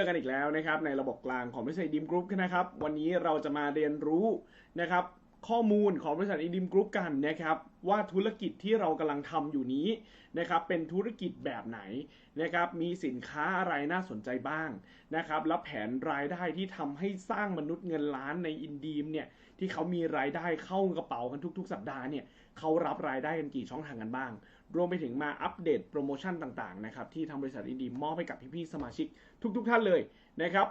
อกันอีกแล้วนะครับในระบบกลางของบริษัทดิมกรุ๊ปนะครับ วันนี้เราจะมาเรียนรู้นะครับข้อมูลของบริษัทอินดิมกรุ๊ปกันนะครับว่าธุรกิจที่เรากำลังทำอยู่นี้นะครับเป็นธุรกิจแบบไหนนะครับมีสินค้าอะไรน่าสนใจบ้างนะครับแล้วแผนรายได้ที่ทำให้สร้างมนุษย์เงินล้านในอินดีมเนี่ย ที่เขามีรายได้เข้ากระเป๋ากันทุก ๆ สัปดาห์เนี่ยเขารับรายได้กันกี่ช่องทางกันบ้าง รวมไปถึงมาอัปเดตโปรโมชั่นต่างๆนะครับที่ทางบริษัทอินดีมอบให้กับพี่ๆสมาชิกทุก ๆ ท่านเลยนะครับ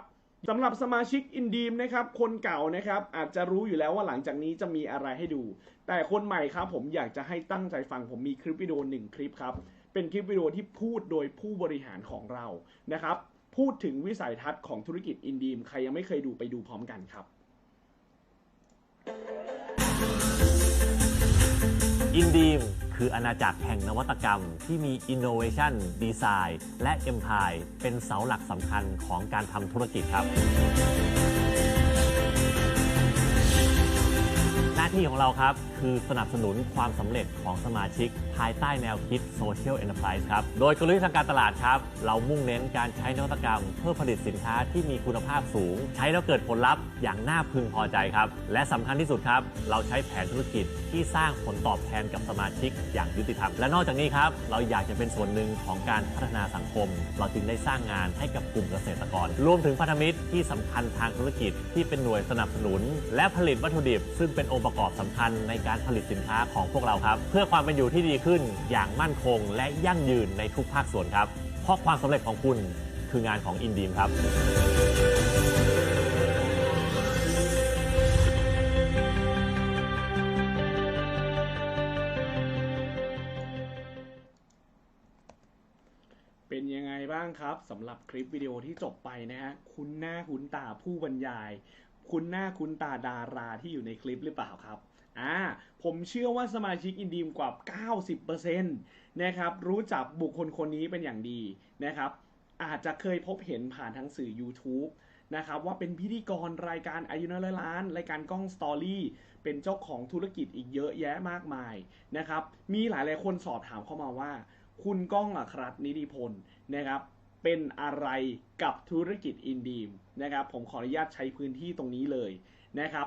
สำหรับสมาชิกอินดีมนะครับคนเก่านะครับอาจจะรู้อยู่แล้วว่าหลังจากนี้จะมีอะไรให้ดู แต่คนใหม่ครับผมอยากจะให้ตั้งใจฟังผมมีคลิปวิดีโอหนึ่งคลิปครับเป็นคลิปวิดีโอที่พูดโดยผู้บริหารของเรานะครับพูดถึงวิสัยทัศน์ของธุรกิจอินดีมใครยังไม่เคยดูไปดูพร้อมกันครับ อินดีมคืออาณาจักรแห่งนวัตกรรมที่มี Innovation Design และ Empire เป็นเสาหลักสำคัญของการทำธุรกิจครับ หน้าที่ของเราครับคือสนับสนุนความสำเร็จของสมาชิก ภายใต้แนวคิด Social Enterprise ครับ โดยกลยุทธ์ทางการตลาดครับ เรามุ่งเน้นการใช้นวัตกรรม เพื่อผลิตสินค้าที่มีคุณภาพสูง ใช้แล้วเกิดผลลัพธ์อย่างน่าพึงพอใจครับ และสำคัญที่สุดครับ เราใช้แผนธุรกิจที่สร้างผลตอบแทนกับสมาชิกอย่างยุติธรรม และนอกจากนี้ครับเราอยากจะเป็นส่วนหนึ่งของการพัฒนาสังคม เราจึงได้สร้างงานให้กับกลุ่มเกษตรกร รวมถึงพันธมิตรที่สำคัญทางธุรกิจที่เป็นหน่วยสนับสนุน และผลิตวัตถุดิบ ซึ่งเป็นองค์ประกอบสำคัญในการผลิตสินค้าของพวกเราครับ เพื่อความเป็นอยู่ที่ดีขึ้นอย่างมั่นคงและยั่งยืนในทุกภาคส่วนครับ เพราะความสำเร็จของคุณคืองานของอินดีมครับ เป็นยังไงบ้างครับสำหรับคลิปวิดีโอที่จบไปนะฮะคุณหน้าคุณตาผู้บรรยาย คุณหน้าคุณตาดาราที่อยู่ในคลิปหรือเปล่าครับ อ่าผมเชื่อว่าสมาชิกอินดีมกว่า 90%นะครับรู้จักบุคคลคนนี้เป็นอย่างดีนะครับอาจจะเคยพบเห็นผ่านทั้งสื่อ YouTube นะครับว่าเป็นพิธีกรรายการอายุน้อยร้อยล้าน รายการกล้องสตอรี่เป็นเจ้าของธุรกิจอีกเยอะแยะมากมายนะครับมีหลายๆคนสอบถามเข้ามาว่า คุณก้องอัครรัตน์นิติพลนะครับเป็นอะไรกับธุรกิจอินดีมนะครับผมขออนุญาตใช้พื้นที่ตรงนี้เลยนะครับ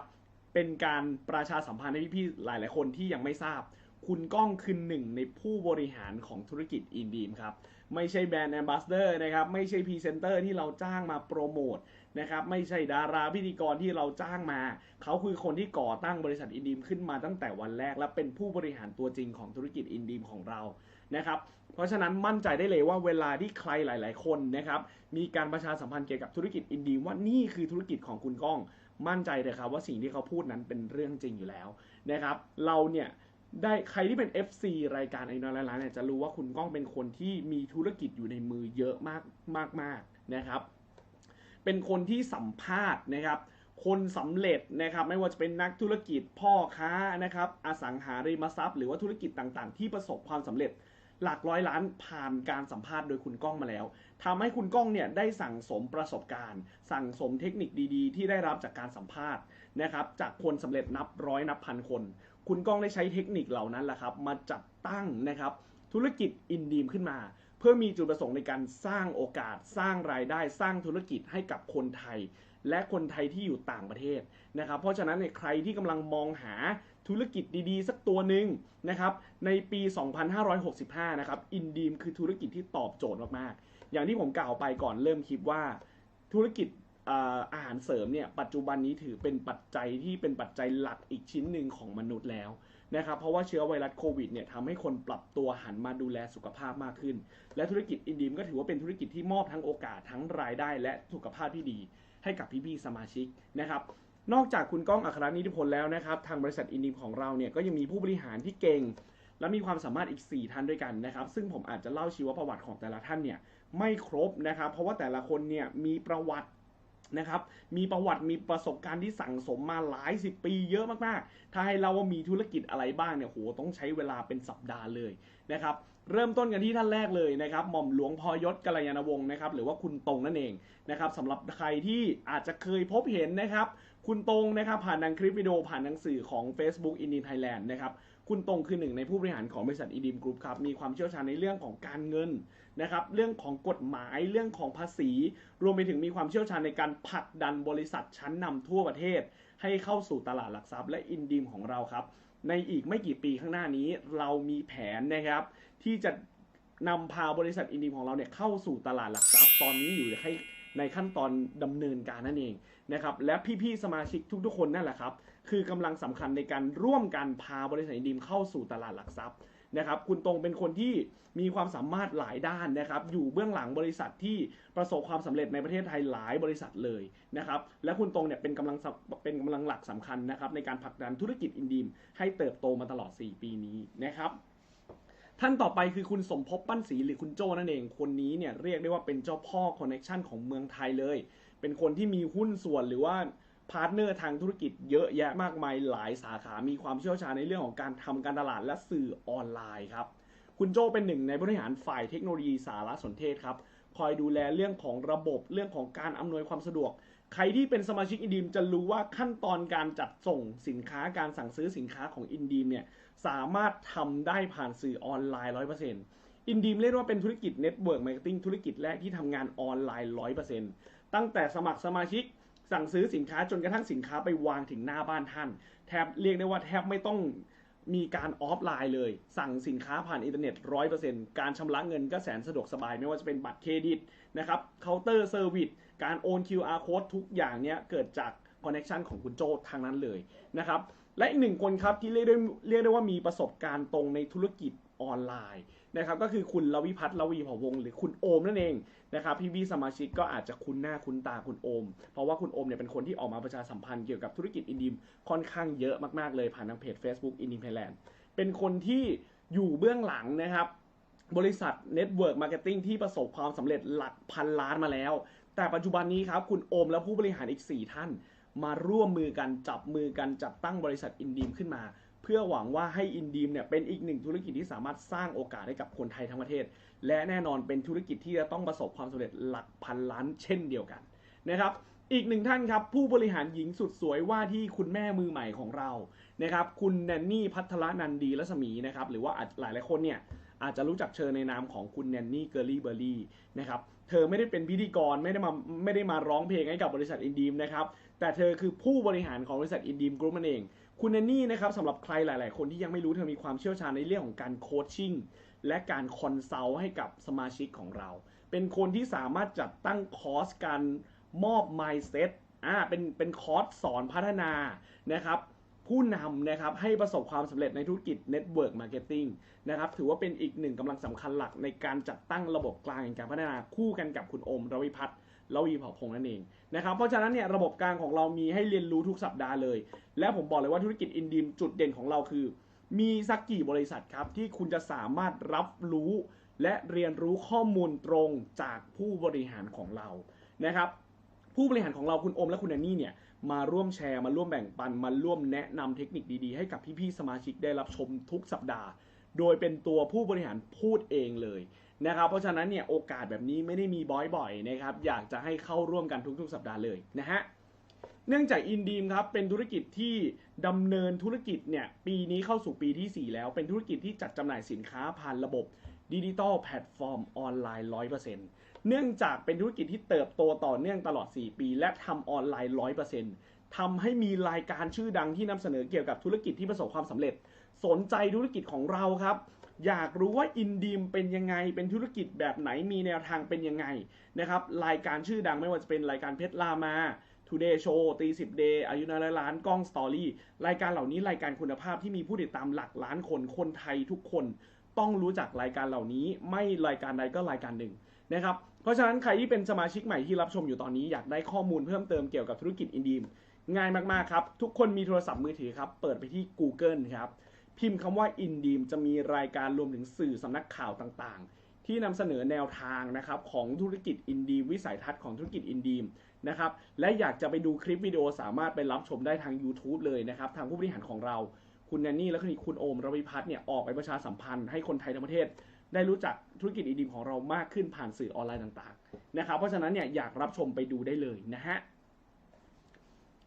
เป็นการประชาสัมพันธ์ให้พี่ๆหลายๆคนที่ยังไม่ทราบ คุณก้องคือหนึ่งในผู้บริหารของธุรกิจอินดีมครับ ไม่ใช่แบรนด์แอมบาสเดอร์นะครับ ไม่ใช่พรีเซนเตอร์ที่เราจ้างมาโปรโมทนะครับ ไม่ใช่ดาราพิธีกรที่เราจ้างมา เขาคือคนที่ก่อตั้งบริษัทอินดีมขึ้นมาตั้งแต่วันแรก และเป็นผู้บริหารตัวจริงของธุรกิจอินดีมของเรานะครับ เพราะฉะนั้นมั่นใจได้เลยว่าเวลาที่ใครหลาย ๆ คนนะครับมีการประชาสัมพันธ์เกี่ยวกับธุรกิจอินดีมว่านี่คือธุรกิจของคุณก้อง มั่นใจเลยครับว่าสิ่งที่เขาพูดนั้นเป็นเรื่องจริงอยู่แล้วนะครับ เราเนี่ยได้ใครที่เป็น FC รายการไอ้น้อยล้านเนี่ยจะรู้ว่าคุณก้องเป็นคนที่มีธุรกิจอยู่ในมือเยอะมากมากมากนะครับ เป็นคนที่สัมภาษณ์นะครับ คนสำเร็จนะครับไม่ว่าจะเป็นนักธุรกิจพ่อค้านะครับอสังหาริมทรัพย์ หรือว่าธุรกิจต่างๆ ที่ประสบความสำเร็จ หลักร้อยล้านผ่านการสัมภาษณ์โดยคุณก้องมาแล้วทำให้คุณก้องเนี่ยได้สั่งสมประสบการณ์ สั่งสมเทคนิคดีๆ ที่ได้รับจากการสัมภาษณ์นะครับจากคนสำเร็จนับร้อยนับพันคน คุณก้องได้ใช้เทคนิคเหล่านั้นแหละครับมาจัดตั้งนะครับธุรกิจอินดีมขึ้นมา เพื่อมีจุดประสงค์ในการสร้างโอกาสสร้างรายได้สร้างธุรกิจให้กับคนไทย และคนไทยที่อยู่ต่างประเทศนะครับเพราะฉะนั้นเนี่ยใครที่กำลังมองหา ธุรกิจดีๆ สักตัวหนึ่งนะครับในปี 2565 นะครับอินดีมคือธุรกิจที่ตอบโจทย์มากๆ อย่างที่ผมกล่าวไปก่อนเริ่มคลิปว่า ธุรกิจอ่าอาหารเสริมเนี่ยปัจจุบันนี้ถือเป็นปัจจัยที่เป็นปัจจัยหลักอีกชิ้นหนึ่งของมนุษย์แล้วนะครับเพราะว่าเชื้อไวรัสโควิดเนี่ยทำให้คนปรับตัวหันมาดูแลสุขภาพมากขึ้น และธุรกิจอินดีมก็ถือว่าเป็นธุรกิจที่มอบทั้งโอกาสทั้งรายได้และสุขภาพที่ดี ให้กับพี่ๆสมาชิกนะครับ นอกจากคุณก้องอัครนิติพลแล้วนะครับ ทางบริษัทอินดีมของเราเนี่ยก็ยังมีผู้บริหารที่เก่ง และมีความสามารถอีก 4 ท่านด้วยกันนะครับ ซึ่งผมอาจจะเล่าชีวประวัติของแต่ละท่านเนี่ยไม่ครบนะครับ เพราะว่าแต่ละคนเนี่ยมีประวัตินะครับ มีประวัติมีประสบการณ์ที่สั่งสมมาหลายสิบปีเยอะมากๆ ถ้าให้เราว่ามีธุรกิจอะไรบ้างเนี่ยโหต้องใช้เวลาเป็นสัปดาห์เลยนะครับ เริ่มต้นกันที่ท่านแรกเลยนะครับหม่อมหลวงพอยศกัลยาณวงศ์นะครับหรือว่าคุณตรงนั่นเองนะครับสำหรับใครที่อาจจะเคยพบเห็นนะครับ คุณตรงนะครับผ่านทางคลิปวิดีโอผ่านหนังสือของ Facebook i n d i Thailand นะครับคุณตรงคือหนึ่งในผู้บริหารของบริษัทอีดิมกรุ๊ปครับมีความเชี่ยวชาญในเรื่องของการเงินนะครับเรื่องของกฎหมายเรื่องของภาษี รวมไปถึงมีความเชี่ยวชาญในการผลักดันบริษัทชั้นนำทั่วประเทศ ให้เข้าสู่ตลาดหลักทรัพย์และอินดิมของเราครับในอีกไม่กี่ปีข้างหน้านี้เรามีแผนนะครับ ที่จะนำพาบริษัทอินดิมของเราเนี่ยเข้าสู่ตลาดหลักทรัพย์ตอนนี้อยู่ในในขั้นตอนดำเนินการนั่นเองนะครับและพี่ๆสมาชิกทุกๆคนนั่นแหละครับคือกำลังสำคัญในการร่วมกันพาบริษัทอินดิมเข้าสู่ตลาดหลักทรัพย์นะครับคุณตรงเป็นคนที่มีความสามารถหลายด้านนะครับอยู่เบื้องหลังบริษัทที่ประสบความสำเร็จในประเทศไทยหลายบริษัทเลยนะครับและคุณตรงเนี่ยเป็นกำลังเป็นกำลังหลักสำคัญนะครับในการผลักดันธุรกิจอินดิมให้เติบโตมาตลอด 4 ปีนี้นะครับ ท่านต่อไปคือคุณสมภพปั้นศรีหรือคุณโจนั่นเอง คนนี้เนี่ยเรียกได้ว่าเป็นเจ้าพ่อคอนเน็ชันของเมืองไทยเลย เป็นคนที่มีหุ้นส่วนหรือว่าพาร์ทเนอร์ทางธุรกิจเยอะแยะมากมายหลายสาขา มีความเชี่ยวชาญในเรื่องของการทำการตลาดและสื่อออนไลน์ครับ คุณโจเป็นหนึ่งในบริหารฝ่ายเทคโนโลยีสารสนเทศครับ คอยดูแลเรื่องของระบบเรื่องของการอำนวยความสะดวก ใครที่เป็นสมาชิกอินดีมจะรู้ว่าขั้นตอนการจัดส่งสินค้าการสั่งซื้อสินค้าของอินดีมเนี่ย สามารถทำได้ผ่านสื่อออนไลน์100%อินดีมเรียกว่าเป็นธุรกิจเน็ตเวิร์กมาร์เก็ตติ้งธุรกิจแรกที่ทำงานออนไลน์100%ตั้งแต่สมัครสมาชิกสั่งซื้อสินค้าจนกระทั่งสินค้าไปวางถึงหน้าบ้านท่าน แทบเรียกได้ว่าแทบไม่ต้องมีการออฟไลน์เลย สั่งสินค้าผ่านอินเทอร์เน็ต100%การชำระเงินก็แสนสะดวกสบายไม่ว่าจะเป็นบัตรเครดิตนะครับเคาน์เตอร์เซอร์วิสการโอน QR code ทุกอย่างเนี้ยเกิดจากคอนเน็ชันของคุณโจทางนั้นเลยนะครับ และอีกหนึ่งคนครับที่เรียกได้เรียกได้ว่ามีประสบการณ์ตรงในธุรกิจออนไลน์นะครับก็คือคุณลวิพัฒน์ลวีผวงศ์หรือคุณโอมนั่นเองนะครับพี่พี่ๆสมาชิกก็อาจจะคุ้นหน้าคุ้นตาคุณโอม เพราะว่าคุณโอมเนี่ยเป็นคนที่ออกมาประชาสัมพันธ์เกี่ยวกับธุรกิจอินดิมค่อนข้างเยอะมากๆเลยผ่านทางเพจ Facebook อินดิมไทยแลนด์เป็นคนที่อยู่เบื้องหลังนะครับบริษัทเน็ตเวิร์กมาร์เก็ตติ้งที่ประสบความสำเร็จหลักพันล้านมาแล้ว แต่ปัจจุบันนี้ครับคุณโอมและผู้บริหารอีก 4 ท่าน มาร่วมมือกันจับมือกันจัดตั้งบริษัทอินดีมขึ้นมา เพื่อหวังว่าให้อินดีมเนี่ยเป็นอีกหนึ่งธุรกิจที่สามารถสร้างโอกาสให้กับคนไทยทั้งประเทศ และแน่นอนเป็นธุรกิจที่จะต้องประสบความสำเร็จหลักพันล้านเช่นเดียวกันนะครับอีกหนึ่งท่านครับผู้บริหารหญิงสุดสวยว่าที่คุณแม่มือใหม่ของเรานะครับคุณแนนนี่พัทรนันดีรัศมีนะครับหรือว่าอาจหลายหลายๆคนเนี่ย อาจจะรู้จักเชิญในนามของคุณแนนนี่เกอร์ลี่เบอร์รี่นะครับ เธอไม่ได้เป็นพิธีกรไม่ได้มาไม่ได้มาร้องเพลงให้กับบริษัทอินดีมนะครับ แต่เธอคือผู้บริหารของบริษัทอินดีมกรุ๊ปนั่นเอง คุณแนนนี่นะครับสำหรับใครหลาย ๆ คนที่ยังไม่รู้เธอมีความเชี่ยวชาญในเรื่องของการโคชชิ่งและการคอนซัลท์ให้กับสมาชิกของเรา เป็นคนที่สามารถจัดตั้งคอร์สการมอบ mindset อ่าเป็นเป็นคอร์สสอนพัฒนานะครับ ผู้นำนะครับให้ประสบความสำเร็จในธุรกิจ Network Marketing นะครับถือว่าเป็นอีกหนึ่งกำลังสำคัญหลักในการจัดตั้งระบบกลางแห่งการพัฒนาคู่กันกับคุณโอมรวิพัฒน์ลวีเผ่าพงษ์นั่นเองนะครับเพราะฉะนั้นเนี่ยระบบกลางของเรามีให้เรียนรู้ทุกสัปดาห์เลย และผมบอกเลยว่าธุรกิจอินดีมจุดเด่นของเราคือ มีสักกี่บริษัทครับที่คุณจะสามารถรับรู้ และเรียนรู้ข้อมูลตรงจากผู้บริหารของเรานะครับผู้บริหารของเราคุณโอมและคุณแอนนี่เนี่ย มาร่วมแชร์ มาร่วมแบ่งปัน มาร่วมแนะนำเทคนิคดีๆ ให้กับพี่ๆสมาชิกได้รับชมทุกสัปดาห์ โดยเป็นตัวผู้บริหารพูดเองเลยนะครับ เพราะฉะนั้นเนี่ยโอกาสแบบนี้ไม่ได้มีบ่อยๆนะครับ อยากจะให้เข้าร่วมกันทุกๆ สัปดาห์เลยนะฮะเนื่องจากอินดีมครับเป็นธุรกิจที่ดำเนินธุรกิจเนี่ยปีนี้เข้าสู่ปีที่ 4 แล้ว เป็นธุรกิจที่จัดจำหน่ายสินค้าผ่านระบบดิจิตอลแพลตฟอร์มออนไลน์ 100% เนื่องจากเป็นธุรกิจที่เติบโตต่อเนื่องตลอด 4 ปี และทำออนไลน์ 100%ทำให้มีรายการชื่อดังที่นำเสนอเกี่ยวกับธุรกิจที่ประสบความสำเร็จ สนใจธุรกิจของเราครับ อยากรู้ว่าอินดีมเป็นยังไง เป็นธุรกิจแบบไหน มีแนวทางเป็นยังไงนะครับ รายการชื่อดังไม่ว่าจะเป็นรายการเพชรลามา Today Show ตีสิบเดย์อายุน้อยร้อยล้านกล้องสตอรี่รายการเหล่านี้รายการคุณภาพที่มีผู้ติดตามหลักล้านคนคนไทยทุกคน ต้องรู้จักรายการเหล่านี้ไม่รายการใดก็รายการหนึ่ง นะครับเพราะฉะนั้นใครที่เป็นสมาชิกใหม่ที่รับชมอยู่ตอนนี้อยากได้ข้อมูลเพิ่มเติมเกี่ยวกับธุรกิจอินดีมง่ายมากๆครับทุกคนมีโทรศัพท์มือถือครับเปิดไปที่ Google ครับพิมพ์คำว่าอินดีมจะมีรายการรวมถึงสื่อสำนักข่าวต่างๆ ที่นำเสนอแนวทางนะครับของธุรกิจอินดีมวิสัยทัศน์ของธุรกิจอินดีมนะครับและอยากจะไปดูคลิปวิดีโอสามารถไปรับชมได้ทาง YouTube เลยนะครับทางผู้บริหารของเราคุณแนนนี่และคุณโอมรวิพัฒน์เนี่ยออกไปประชาสัมพันธ์ให้คนไทยทั้งประเทศ ได้รู้จักธุรกิจอีดีมของเรามากขึ้นผ่านสื่อออนไลน์ต่างๆนะครับเพราะฉะนั้นเนี่ยอยากรับชมไปดูได้เลยนะฮะ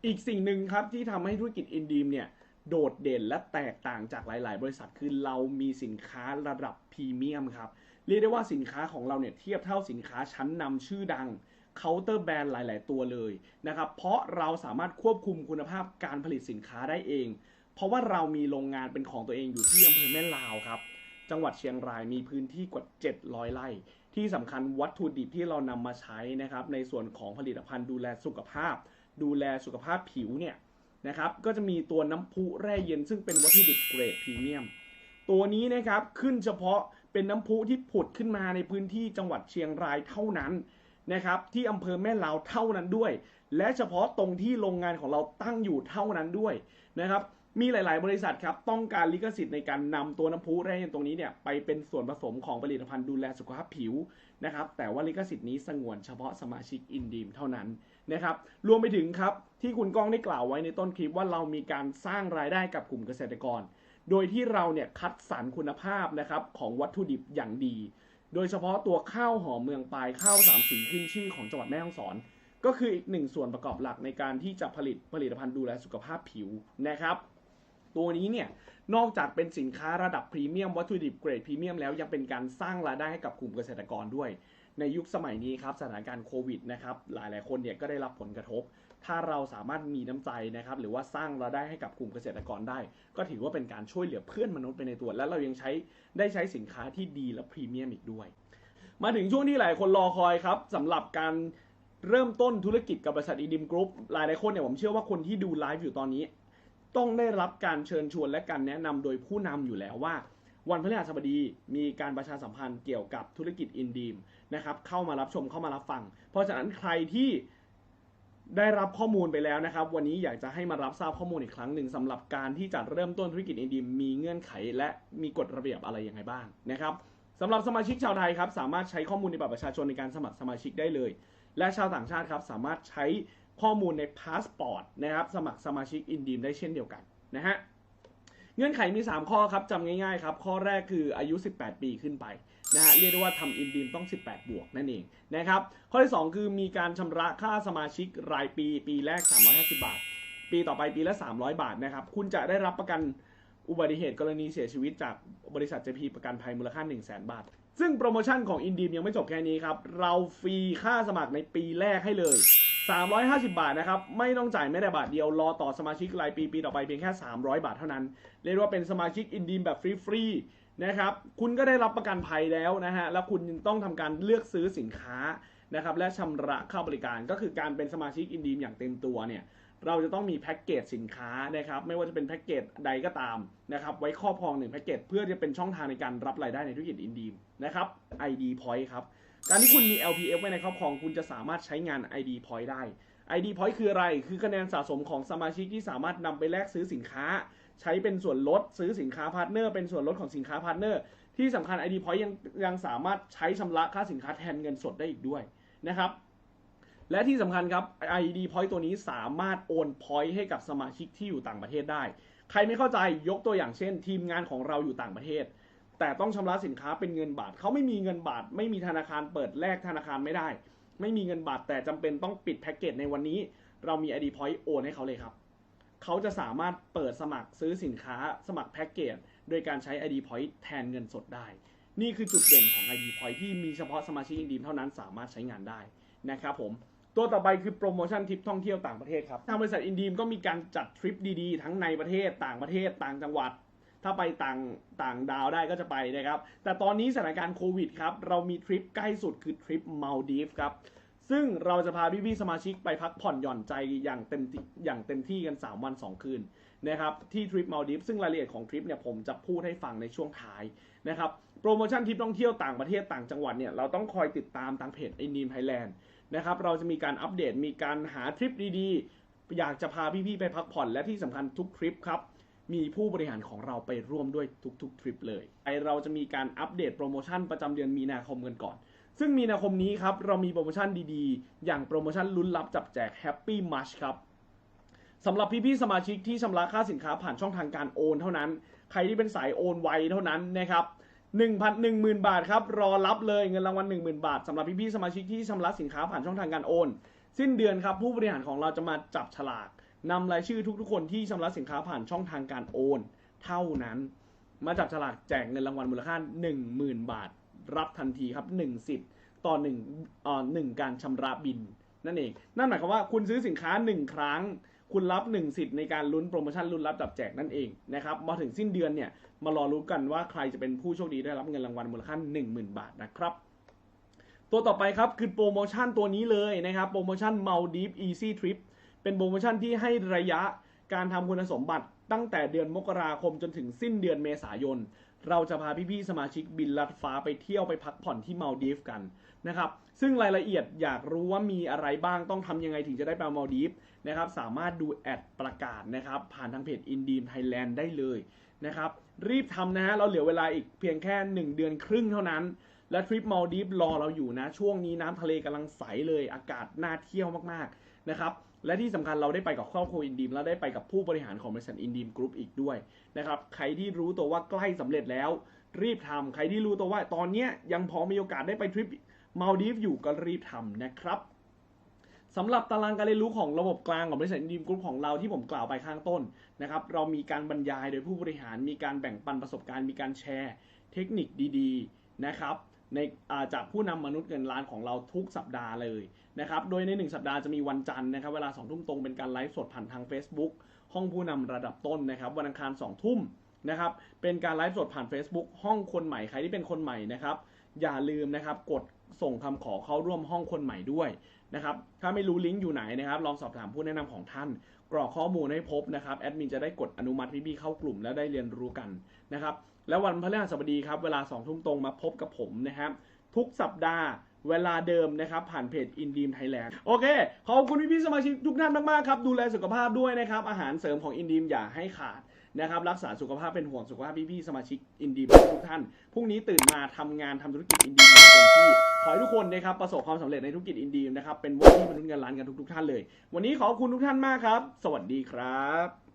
อีกสิ่งหนึ่งครับที่ทำให้ธุรกิจอินดีมเนี่ยโดดเด่นและแตกต่างจากหลาย ๆ บริษัทคือเรามีสินค้าระดับพรีเมียมครับเรียกได้ว่าสินค้าของเราเนี่ยเทียบเท่าสินค้าชั้นนำชื่อดังเคาน์เตอร์แบรนด์หลาย ๆ ตัวเลยนะครับเพราะเราสามารถควบคุมคุณภาพการผลิตสินค้าได้เอง เพราะว่าเรามีโรงงานเป็นของตัวเองอยู่ที่อำเภอแม่ลาวครับ จังหวัดเชียงรายมีพื้นที่กว่า 700 ไร่ ที่สำคัญวัตถุดิบที่เรานำมาใช้นะครับ ในส่วนของผลิตภัณฑ์ดูแลสุขภาพ ดูแลสุขภาพผิวเนี่ยนะครับ ก็จะมีตัวน้ำพุแร่เย็นซึ่งเป็นวัตถุดิบเกรดพรีเมียม ตัวนี้นะครับขึ้นเฉพาะเป็นน้ำพุที่ผุดขึ้นมาในพื้นที่จังหวัดเชียงรายเท่านั้นนะครับที่อำเภอแม่ลาวเท่านั้นด้วย และเฉพาะตรงที่โรงงานของเราตั้งอยู่เท่านั้นด้วยนะครับ มีหลาย ๆ บริษัทครับต้องการลิขสิทธิ์ในการนำตัวน้ำพุแร่เย็นตรงนี้เนี่ยไปเป็นส่วนผสมของผลิตภัณฑ์ดูแลสุขภาพผิวนะครับแต่ว่าลิขสิทธิ์นี้สงวนเฉพาะสมาชิกอินดีมเท่านั้นนะครับรวมไปถึงครับที่คุณก้องได้กล่าวไว้ในต้นคลิปว่าเรามีการสร้างรายได้กับกลุ่มเกษตรกร โดยที่เราเนี่ยคัดสรรคุณภาพนะครับของวัตถุดิบอย่างดี โดยเฉพาะตัวข้าวหอมเมืองปลายข้าวสามสีขึ้นชื่อของจังหวัดแม่ฮ่องสอนก็คืออีกหนึ่งส่วนประกอบหลักในการที่จะผลิตผลิตภัณฑ์ดูแลสุขภาพผิวนะครับ ตัวนี้เนี่ยนอกจากเป็นสินค้าระดับพรีเมียมวัตถุดิบเกรดพรีเมียมแล้วยังเป็นการสร้างรายได้ให้กับกลุ่มเกษตรกรด้วย ในยุคสมัยนี้ครับสถานการณ์โควิดนะครับหลายๆคนเนี่ยก็ได้รับผลกระทบ ถ้าเราสามารถมีน้ำใจนะครับหรือว่าสร้างรายได้ให้กับกลุ่มเกษตรกรได้ ก็ถือว่าเป็นการช่วยเหลือเพื่อนมนุษย์ไปในตัว และเรายังใช้ได้ใช้สินค้าที่ดีและพรีเมียมอีกด้วย มาถึงช่วงที่หลายคนรอคอยครับสำหรับการเริ่มต้นธุรกิจกับบริษัทอีดิมกรุ๊ปหลายๆคนเนี่ยผมเชื่อว่าคนที่ดูไลฟ์อยู่ตอนนี้ ต้องได้รับการเชิญชวนและการแนะนำโดยผู้นำอยู่แล้วว่า วันพฤหัสบดีมีการประชาสัมพันธ์เกี่ยวกับธุรกิจอินดีมนะครับเข้ามารับชมเข้ามารับฟัง เพราะฉะนั้นใครที่ได้รับข้อมูลไปแล้วนะครับ วันนี้อยากจะให้มารับทราบข้อมูลอีกครั้งหนึ่งสำหรับการที่จะเริ่มต้นธุรกิจอินดีมมีเงื่อนไข และมีกฎระเบียบอะไรยังไงบ้างนะครับสำหรับสมาชิกชาวไทยครับสามารถใช้ข้อมูลในบัตรประชาชนในการสมัครสมาชิกได้เลย และชาวต่างชาติครับสามารถใช้ ข้อมูลในพาสปอร์ตนะครับสมัครสมาชิกอินดีมได้เช่นเดียวกันนะฮะเงื่อนไขมี 3 ข้อครับจำง่ายๆครับ ข้อแรกคืออายุ 18 ปีขึ้นไปนะฮะเรียกได้ว่าทำอินดีมต้อง 18 บวกนั่นเองนะครับข้อที่ 2 คือมีการชำระค่าสมาชิกรายปี ปีแรก 350 บาท ปีต่อไปปีละ 300 บาทนะครับคุณจะได้รับประกันอุบัติเหตุกรณีเสียชีวิตจากบริษัท JP ประกันภัยมูลค่า 1 0 0 0 0 0 บาท ซึ่งโปรโมชั่นของอินดีมยังไม่จบแค่นี้ครับเราฟรีค่าสมัครในปีแรกให้เลย 350 บาทนะครับ ไม่ต้องจ่ายแม้แต่บาทเดียว รอต่อสมาชิกรายปีปีต่อไปเพียงแค่ 300 บาทเท่านั้น เรียกว่าเป็นสมาชิกอินดีมแบบฟรีๆนะครับ คุณก็ได้รับประกันภัยแล้วนะฮะ แล้วคุณต้องทำการเลือกซื้อสินค้านะครับ และชำระค่าบริการ ก็คือการเป็นสมาชิกอินดีมอย่างเต็มตัวเนี่ย เราจะต้องมีแพ็กเกจสินค้านะครับ ไม่ว่าจะเป็นแพ็กเกจใดก็ตามนะครับ ไว้ครอบครองหนึ่งแพ็กเกจเพื่อจะเป็นช่องทางในการรับรายได้ในธุรกิจอินดีมนะครับ ID Point ครับ การที่คุณมี LPF ไว้ในครอบครอง คุณจะสามารถใช้งาน ID Point ได้ ID Point คืออะไร คือคะแนนสะสมของสมาชิกที่สามารถนำไปแลกซื้อสินค้า ใช้เป็นส่วนลดซื้อสินค้าพาร์ทเนอร์เป็นส่วนลดของสินค้าพาร์ทเนอร์ที่สำคัญ ID Point ยังยังสามารถใช้ชำระค่าสินค้าแทนเงินสดได้อีกด้วยนะครับ และที่สำคัญครับ ID Point ตัวนี้สามารถโอน Point ให้กับสมาชิกที่อยู่ต่างประเทศได้ ใครไม่เข้าใจยกตัวอย่างเช่น ทีมงานของเราอยู่ต่างประเทศ แต่ต้องชำระสินค้าเป็นเงินบาทเขาไม่มีเงินบาท ไม่มีธนาคารเปิดแลกธนาคารไม่ได้ ไม่มีเงินบาทแต่จำเป็นต้องปิดแพ็กเกจในวันนี้ เรามี ID Point โอนให้เขาเลยครับเขาจะสามารถเปิดสมัครซื้อสินค้าสมัครแพ็กเกจโดยการใช้ ID Point แทนเงินสดได้ นี่คือจุดเด่นของ ID Point ที่มีเฉพาะสมาชิกอินดีมเท่านั้นสามารถใช้งานได้นะครับผมตัวต่อไปคือโปรโมชั่นทริปท่องเที่ยวต่างประเทศครับ ทางบริษัทอินดีมก็มีการจัดทริปดีๆ ทั้งในประเทศต่างประเทศต่างจังหวัด ถ้าไปต่างต่างดาวได้ก็จะไปนะครับ แต่ตอนนี้สถานการณ์โควิดครับ เรามีทริปใกล้สุดคือทริปมาลดีฟครับ ซึ่งเราจะพาพี่ๆสมาชิกไปพักผ่อนหย่อนใจอย่างเต็มอย่างเต็มที่กัน 3 วัน 2 คืนนะครับที่ทริปมาลดีฟซึ่งรายละเอียดของทริปเนี่ยผมจะพูดให้ฟังในช่วงท้ายนะครับโปรโมชั่นทริปท่องเที่ยวต่างประเทศต่างจังหวัดเนี่ยเราต้องคอยติดตามทางเพจไอินดีมไทยแลนด์นะครับเราจะมีการอัปเดตมีการหาทริปดีๆ อยากจะพาพี่ๆไปพักผ่อนและที่สำคัญทุกทริปครับ มีผู้บริหารของเราไปร่วมด้วยทุกๆทริปเลยไอเราจะมีการอัปเดตโปรโมชั่นประจำเดือนมีนาคมกันก่อน ซึ่งมีนาคมนี้ครับ เรามีโปรโมชั่นดีๆ อย่างโปรโมชั่นลุ้นรับจับแจก Happy m a r c h ครับสำหรับพี่ๆสมาชิกที่ชำระค่าสินค้าผ่านช่องทางการโอนเท่านั้น ใครที่เป็นสายโอนไวเท่านั้นนะครับ1,000 10,000 บาทครับ รอรับเลยเงินรางวัล10,000 บาทสำหรับพี่ๆสมาชิกที่ชำระสินค้าผ่านช่องทางการโอน สิ้นเดือนครับผู้บริหารของเราจะมาจับฉลาก นำรายชื่อทุกๆ คนที่ชำระสินค้าผ่านช่องทางการโอน เท่านั้น มาจับฉลากแจกเงินรางวัลมูลค่า 10,000 บาท รับทันทีครับ1สิทธิ์ต่อ1เอ่อ1การชำระบิน นั่นเอง นั่นหมายความว่าคุณซื้อสินค้า 1 ครั้ง คุณรับ 1 สิทธิ์ในการลุ้นโปรโมชั่นลุ้นรับจับแจกนั่นเองนะครับมาถึงสิ้นเดือนเนี่ยมารอรู้กันว่าใครจะเป็นผู้โชคดีได้รับเงินรางวัลมูลค่า 10,000 บาทนะครับตัวต่อไปครับคือโปรโมชั่นตัวนี้เลยนะครับโปรโมชั่น Maldives Easy Trip เป็นโปรโมชั่นที่ให้ระยะการทำคุณสมบัติตั้งแต่เดือนมกราคมจนถึงสิ้นเดือนเมษายน เราจะพาพี่ๆสมาชิกบินลัดฟ้าไปเที่ยวไปพักผ่อนที่มาลดีฟกันนะครับ ซึ่งรายละเอียดอยากรู้ว่ามีอะไรบ้างต้องทำยังไงถึงจะได้ไปมาลดีฟนะครับ สามารถดูแอดประกาศนะครับ ผ่านทางเพจ i n d e a m Thailand ได้เลยนะครับ รีบทำนะฮะ เราเหลือเวลาอีกเพียงแค่ 1 เดือนครึ่งเท่านั้น และทริปมาลดีฟรอเราอยู่นะ ช่วงนี้น้ำทะเลกำลังใสเลย อากาศน่าเที่ยวมากๆนะครับ และที่สำคัญเราได้ไปกับครอบครัวอินดีมและได้ไปกับผู้บริหารของบริษัทอินดีมกรุ๊ปอีกด้วยนะครับใครที่รู้ตัวว่าใกล้สำเร็จแล้ว รีบทำใครที่รู้ตัวว่าตอนนี้ยังพอมีโอกาสได้ไปทริปมาลดีฟอยู่ก็รีบทำนะครับสำหรับตารางการเรียนรู้ของระบบกลางของบริษัทอินดีมกรุ๊ปของเราที่ผมกล่าวไปข้างต้นนะครับ เรามีการบรรยายโดยผู้บริหารมีการแบ่งปันประสบการณ์มีการแชร์เทคนิคดี ๆ นะครับ ในจากผู้นำมนุษย์เงินล้านของเราทุกสัปดาห์เลยนะครับ โดยใน 1 สัปดาห์จะมีวันจันทร์นะครับ เวลา2ทุ่มตรงเป็นการไลฟ์สดผ่านทาง Facebook ห้องผู้นำระดับต้นนะครับ วันอังคาร2ทุ่มนะครับ เป็นการไลฟ์สดผ่าน Facebook ห้องคนใหม่ ใครที่เป็นคนใหม่นะครับ อย่าลืมนะครับ กดส่งคำขอเข้าร่วมห้องคนใหม่ด้วยนะครับ ถ้าไม่รู้ลิงก์อยู่ไหนนะครับ ลองสอบถามผู้แนะนำของท่าน กรอกข้อมูลให้พบนะครับ แอดมินจะได้กดอนุมัติพี่ๆเข้ากลุ่มแล้วได้เรียนรู้กันนะครับ แล้ววันพฤหัสบดีครับเวลา2ทุ่มตรงมาพบกับผมนะครับ ทุกสัปดาห์เวลาเดิมนะครับ ผ่านเพจ i n d e a m Thailand โอเค ขอบคุณพี่ๆสมาชิกทุกท่านมากๆครับ ดูแลสุขภาพด้วยนะครับ อาหารเสริมของ i n d e a m อย่าให้ขาดนะครับ รักษาสุขภาพเป็นห่วงสุขภาพพี่ๆสมาชิก i n d e a m ทุกท่านพรุ่งนี้ตื่นมาทำงานทำธุรกิจ i n d e a m อย่างเต็มที่ขอให้ทุกคนนะครับประสบความสำเร็จในธุรกิจ i n d e a m นะครับเป็นว่าที่มนุษย์เงินล้านกันทุกๆท่านเลย วันนี้ขอบคุณทุกท่านมากครับ สวัสดีครับ